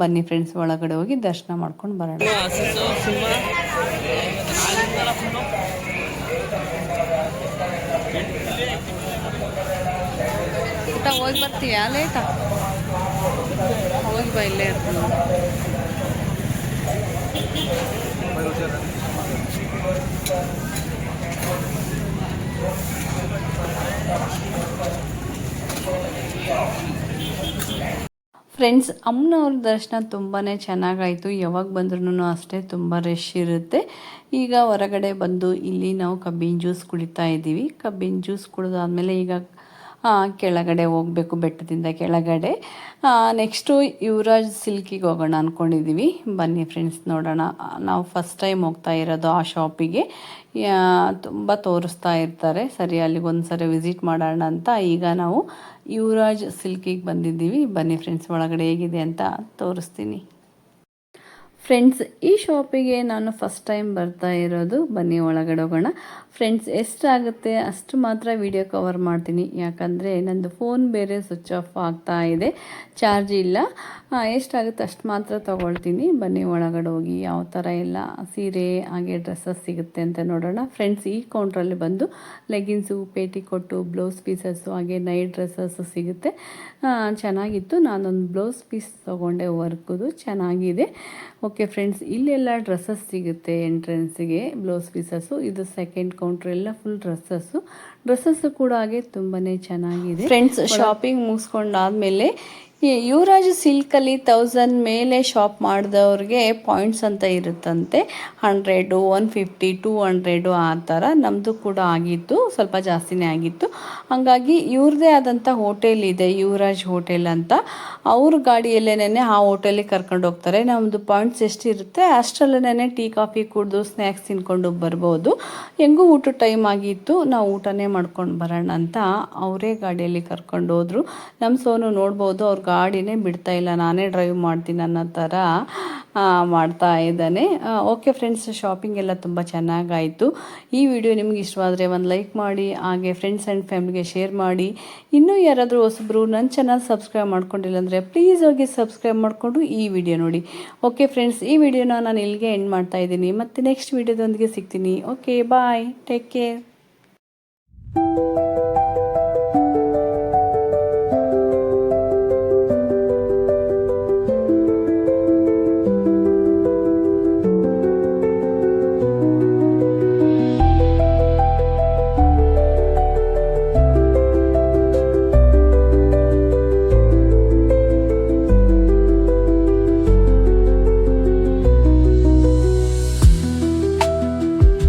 ಬನ್ನಿ ಫ್ರೆಂಡ್ಸ್, ಒಳಗಡೆ ಹೋಗಿ ದರ್ಶನ ಮಾಡ್ಕೊಂಡು ಬರೋಣ. ಹೋಗಿ ಬರ್ತೀಯಾ? ಲೇಟಾ? ಹೋಗಿ ಬಾ, ಇಲ್ಲೇ ಇರ್ತೀನಿ. ಫ್ರೆಂಡ್ಸ್ ಅಮ್ಮನವ್ರ ದರ್ಶನ ತುಂಬಾ ಚೆನ್ನಾಗಾಯಿತು. ಯಾವಾಗ ಬಂದ್ರೂ ಅಷ್ಟೇ ತುಂಬ ರಶ್ ಇರುತ್ತೆ. ಈಗ ಹೊರಗಡೆ ಬಂದು ಇಲ್ಲಿ ನಾವು ಕಬ್ಬಿನ ಜ್ಯೂಸ್ ಕುಡಿತಾ ಇದ್ದೀವಿ. ಕಬ್ಬಿನ ಜ್ಯೂಸ್ ಕುಡಿದಾದ್ಮೇಲೆ ಈಗ ಕೆಳಗಡೆ ಹೋಗಬೇಕು ಬೆಟ್ಟದಿಂದ ಕೆಳಗಡೆ. ನೆಕ್ಸ್ಟು ಯುವರಾಜ್ ಸಿಲ್ಕಿಗೆ ಹೋಗೋಣ ಅಂದ್ಕೊಂಡಿದ್ದೀವಿ ಬನ್ನಿ ಫ್ರೆಂಡ್ಸ್ ನೋಡೋಣ. ನಾವು ಫಸ್ಟ್ ಟೈಮ್ ಹೋಗ್ತಾ ಇರೋದು ಆ ಶಾಪಿಗೆ ತುಂಬ ತೋರಿಸ್ತಾ ಇರ್ತಾರೆ. ಸರಿ, ಅಲ್ಲಿಗೆ ಒಂದು ಸರಿ ವಿಸಿಟ್ ಮಾಡೋಣ ಅಂತ. ಈಗ ನಾವು ಯುವರಾಜ್ ಸಿಲ್ಕಿಗೆ ಬಂದಿದ್ದೀವಿ. ಬನ್ನಿ ಫ್ರೆಂಡ್ಸ್ ಒಳಗಡೆ ಹೇಗಿದೆ ಅಂತ ತೋರಿಸ್ತೀನಿ. ಫ್ರೆಂಡ್ಸ್ ಈ ಶಾಪಿಗೆ ನಾನು ಫಸ್ಟ್ ಟೈಮ್ ಬರ್ತಾ ಇರೋದು. ಬನ್ನಿ, ಒಳಗಡೆ ಹೋಗೋಣ. ಫ್ರೆಂಡ್ಸ್ ಎಷ್ಟಾಗುತ್ತೆ ಅಷ್ಟು ಮಾತ್ರ ವಿಡಿಯೋ ಕವರ್ ಮಾಡ್ತೀನಿ. ಯಾಕಂದರೆ ನಂದು ಫೋನ್ ಬೇರೆ ಸ್ವಿಚ್ ಆಫ್ ಆಗ್ತಾ ಇದೆ. ಚಾರ್ಜ್ ಇಲ್ಲ. ಎಷ್ಟಾಗುತ್ತೆ ಅಷ್ಟು ಮಾತ್ರ ತೊಗೊಳ್ತೀನಿ. ಬನ್ನಿ, ಒಳಗಡೆ ಹೋಗಿ ಯಾವ ಥರ ಎಲ್ಲ ಸೀರೆ, ಹಾಗೆ ಡ್ರೆಸ್ಸಸ್ ಸಿಗುತ್ತೆ ಅಂತ ನೋಡೋಣ. ಫ್ರೆಂಡ್ಸ್ ಈ ಕೌಂಟ್ರಲ್ಲಿ ಬಂದು ಲೆಗಿನ್ಸು ಪೇಟಿಕೊಟ್ಟು ಬ್ಲೌಸ್ ಪೀಸಸ್ಸು ಹಾಗೆ ನೈಟ್ ಡ್ರೆಸ್ಸಸ್ಸು ಸಿಗುತ್ತೆ. ಚೆನ್ನಾಗಿತ್ತು. ನಾನೊಂದು ಬ್ಲೌಸ್ ಪೀಸ್ ತೊಗೊಂಡೆ ವರ್ಕುದು ಚೆನ್ನಾಗಿದೆ. ಓಕೆ ಫ್ರೆಂಡ್ಸ್ ಇಲ್ಲೆಲ್ಲ ಡ್ರೆಸ್ಸಸ್ ಸಿಗುತ್ತೆ ಎಂಟ್ರೆನ್ಸಿಗೆ ಬ್ಲೌಸ್ ಪೀಸಸ್ಸು ಇದು ಸೆಕೆಂಡ್ ಕೌಂಟ್ರ್ ಎಲ್ಲ ಫುಲ್ ಡ್ರೆಸ್ಸಸ್ಸು ಡ್ರೆಸ್ಸಸ್ಸು ಕೂಡ ಹಾಗೆ ತುಂಬಾ ಚೆನ್ನಾಗಿದೆ. ಫ್ರೆಂಡ್ಸ್ ಶಾಪಿಂಗ್ ಮುಗಿಸ್ಕೊಂಡಾದ್ಮೇಲೆ ಯುವರಾಜ್ ಸಿಲ್ಕಲ್ಲಿ ತೌಸಂಡ್ ಮೇಲೆ ಶಾಪ್ ಮಾಡಿದವ್ರಿಗೆ ಪಾಯಿಂಟ್ಸ್ ಅಂತ ಇರುತ್ತಂತೆ. Hundred one fifty two hundred ಆ ಥರ ನಮ್ಮದು ಕೂಡ ಆಗಿತ್ತು, ಸ್ವಲ್ಪ ಜಾಸ್ತಿನೇ ಆಗಿತ್ತು. ಹಾಗಾಗಿ ಇವ್ರದ್ದೇ ಆದಂಥ ಹೋಟೆಲ್ ಇದೆ, ಯುವರಾಜ್ ಹೋಟೆಲ್ ಅಂತ. ಅವ್ರ ಗಾಡಿಯಲ್ಲೇನೆ ಆ ಹೋಟೆಲಿಗೆ ಕರ್ಕೊಂಡು ಹೋಗ್ತಾರೆ. ನಮ್ಮದು ಪಾಯಿಂಟ್ಸ್ ಎಷ್ಟಿರುತ್ತೆ ಅಷ್ಟರಲ್ಲೇನೆ ಟೀ, ಕಾಫಿ ಕುಡಿದು ಸ್ನ್ಯಾಕ್ಸ್ ತಿನ್ಕೊಂಡು ಬರ್ಬೋದು. ಹೆಂಗೂ ಊಟ ಟೈಮ್ ಆಗಿತ್ತು, ನಾವು ಊಟನೇ ಮಾಡ್ಕೊಂಡು ಬರೋಣ ಅಂತ ಅವರೇ ಗಾಡಿಯಲ್ಲಿ ಕರ್ಕೊಂಡು ಹೋದ್ರು. ನಮ್ಮ ಸೋನು ನೋಡ್ಬೋದು, ಅವ್ರ ಗಾಡಿನೇ ಬಿಡ್ತಾ ಇಲ್ಲ. ನಾನೇ ಡ್ರೈವ್ ಮಾಡ್ತೀನಿ ಅನ್ನೋ ಥರ ಮಾಡ್ತಾ ಇದ್ದಾನೆ. ಓಕೆ ಫ್ರೆಂಡ್ಸ್ ಶಾಪಿಂಗ್ ಎಲ್ಲ ತುಂಬ ಚೆನ್ನಾಗಾಯಿತು. ಈ ವಿಡಿಯೋ ನಿಮ್ಗೆ ಇಷ್ಟವಾದರೆ ಒಂದು ಲೈಕ್ ಮಾಡಿ, ಹಾಗೆ ಫ್ರೆಂಡ್ಸ್ ಆ್ಯಂಡ್ ಫ್ಯಾಮಿಲಿಗೆ ಶೇರ್ ಮಾಡಿ. ಇನ್ನೂ ಯಾರಾದರೂ ಹೊಸಬ್ರು ನನ್ನ ಚಾನಲ್ ಸಬ್ಸ್ಕ್ರೈಬ್ ಮಾಡ್ಕೊಂಡಿಲ್ಲ ಅಂದರೆ ಪ್ಲೀಸ್ ಹೋಗಿ ಸಬ್ಸ್ಕ್ರೈಬ್ ಮಾಡಿಕೊಂಡು ಈ ವಿಡಿಯೋ ನೋಡಿ. ಓಕೆ ಫ್ರೆಂಡ್ಸ್ ಈ ವಿಡಿಯೋನ ನಾನು ಇಲ್ಲಿಗೆ ಎಂಡ್ ಮಾಡ್ತಾ ಇದ್ದೀನಿ. ಮತ್ತು ನೆಕ್ಸ್ಟ್ ವಿಡಿಯೋದೊಂದಿಗೆ ಸಿಗ್ತೀನಿ. Okay bye take care